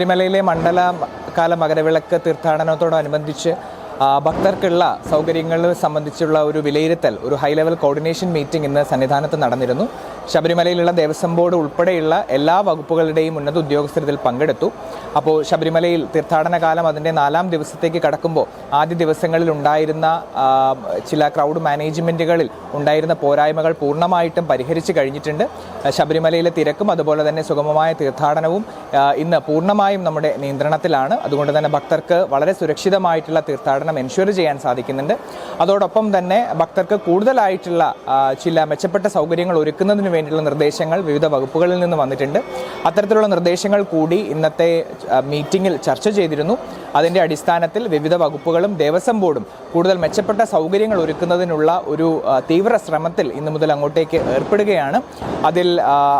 ശബരിമലയിലെ മണ്ഡല കാല മകരവിളക്ക് തീർത്ഥാടനത്തോടനുബന്ധിച്ച് ഭക്തർക്കുള്ള സൗകര്യങ്ങൾ സംബന്ധിച്ചുള്ള ഒരു വിലയിരുത്തൽ ഒരു ഹൈ ലെവൽ കോർഡിനേഷൻ മീറ്റിംഗ് ഇന്ന് സന്നിധാനത്ത് നടന്നിരുന്നു. ശബരിമലയിലുള്ള ദേവസ്വം ബോർഡ് ഉൾപ്പെടെയുള്ള എല്ലാ വകുപ്പുകളുടെയും ഉന്നത ഉദ്യോഗസ്ഥർ ഇതിൽ പങ്കെടുത്തു. അപ്പോൾ ശബരിമലയിൽ തീർത്ഥാടന കാലം അതിന്റെ നാലാം ദിവസത്തേക്ക് കടക്കുമ്പോൾ ആദ്യ ദിവസങ്ങളിൽ ഉണ്ടായിരുന്ന ചില ക്രൗഡ് മാനേജ്മെന്റുകളിൽ ഉണ്ടായിരുന്ന പോരായ്മകൾ പൂർണമായിട്ടും പരിഹരിച്ച് കഴിഞ്ഞിട്ടുണ്ട്. ശബരിമലയിലെ തിരക്കും അതുപോലെ തന്നെ സുഗമമായ തീർത്ഥാടനവും ഇന്ന് പൂർണമായും നമ്മുടെ നിയന്ത്രണത്തിലാണ്. അതുകൊണ്ട് തന്നെ ഭക്തർക്ക് വളരെ സുരക്ഷിതമായിട്ടുള്ള തീർത്ഥാടനം എൻഷുർ ചെയ്യാൻ സാധിക്കുന്നുണ്ട്. അതോടൊപ്പം തന്നെ ഭക്തർക്ക് കൂടുതലായിട്ടുള്ള ചില മെച്ചപ്പെട്ട സൗകര്യങ്ങൾ ഒരുക്കുന്നതിന് വേണ്ടിയുള്ള നിർദ്ദേശങ്ങൾ വിവിധ വകുപ്പുകളിൽ നിന്ന് വന്നിട്ടുണ്ട്. അത്തരത്തിലുള്ള നിർദ്ദേശങ്ങൾ കൂടി ഇന്നത്തെ മീറ്റിംഗിൽ ചർച്ച ചെയ്തിരുന്നു. അതിന്റെ അടിസ്ഥാനത്തിൽ വിവിധ വകുപ്പുകളും ദേവസ്വം ബോർഡും കൂടുതൽ മെച്ചപ്പെട്ട സൗകര്യങ്ങൾ ഒരുക്കുന്നതിനുള്ള ഒരു തീവ്ര ശ്രമത്തിൽ ഇന്നു മുതൽ അങ്ങോട്ടേക്ക് ഏർപ്പെടുകയാണ്. അതിൽ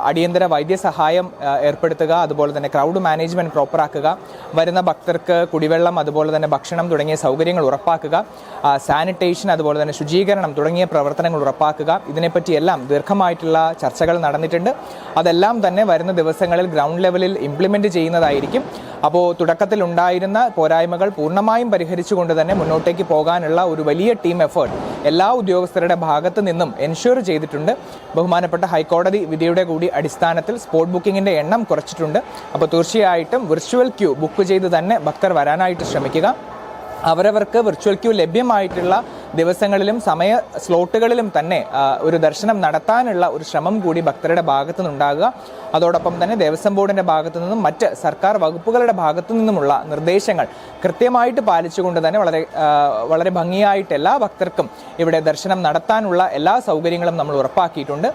അടിയന്തര വൈദ്യസഹായം ഏർപ്പെടുത്തുക അതുപോലെ തന്നെ ക്രൗഡ് മാനേജ്മെന്റ് പ്രോപ്പറാക്കുക വരുന്ന ഭക്തർക്ക് കുടിവെള്ളം അതുപോലെ തന്നെ ഭക്ഷണം തുടങ്ങിയ സൗകര്യങ്ങൾ ഉറപ്പാക്കുക സാനിറ്റേഷൻ അതുപോലെ തന്നെ ശുചീകരണം തുടങ്ങിയ പ്രവർത്തനങ്ങൾ ഉറപ്പാക്കുക ഇതിനെപ്പറ്റിയെല്ലാം ദീർഘമായിട്ടുള്ള ചർച്ചകൾ നടന്നിട്ടുണ്ട്. അതെല്ലാം തന്നെ വരുന്ന ദിവസങ്ങളിൽ ഗ്രൗണ്ട് ലെവലിൽ ഇംപ്ലിമെന്റ് ചെയ്യുന്നതായിരിക്കും. അപ്പോൾ തുടക്കത്തിൽ ഉണ്ടായിരുന്ന പോരായ്മകൾ പൂർണമായും പരിഹരിച്ചുകൊണ്ട് തന്നെ മുന്നോട്ടേക്ക് പോകാനുള്ള ഒരു വലിയ ടീം എഫേർട്ട് എല്ലാ ഉദ്യോഗസ്ഥരുടെ ഭാഗത്തു നിന്നും എൻഷുർ ചെയ്തിട്ടുണ്ട്. ബഹുമാനപ്പെട്ട ഹൈക്കോടതി വിധിയുടെ കൂടി അടിസ്ഥാനത്തിൽ സ്പോട്ട് ബുക്കിങ്ങിന്റെ എണ്ണം കുറച്ചിട്ടുണ്ട്. അപ്പോൾ തീർച്ചയായിട്ടും വിർച്വൽ ക്യൂ ബുക്ക് ചെയ്ത് തന്നെ ഭക്തർ വരാനായിട്ട് ശ്രമിക്കുക. അവരവർക്ക് വിർച്വൽ ക്യൂ ലഭ്യമായിട്ടുള്ള ദിവസങ്ങളിലും സമയ സ്ലോട്ടുകളിലും തന്നെ ഒരു ദർശനം നടത്താനുള്ള ഒരു ശ്രമം കൂടി ഭക്തരുടെ ഭാഗത്തു നിന്നുണ്ടാകുക. അതോടൊപ്പം തന്നെ ദേവസ്വം ബോർഡിന്റെ ഭാഗത്തു നിന്നും മറ്റ് സർക്കാർ വകുപ്പുകളുടെ ഭാഗത്തു നിന്നുമുള്ള നിർദ്ദേശങ്ങൾ കൃത്യമായിട്ട് പാലിച്ചുകൊണ്ട് തന്നെ വളരെ വളരെ ഭംഗിയായിട്ട് എല്ലാ ഭക്തർക്കും ഇവിടെ ദർശനം നടത്താനുള്ള എല്ലാ സൗകര്യങ്ങളും നമ്മൾ ഉറപ്പാക്കിയിട്ടുണ്ട്.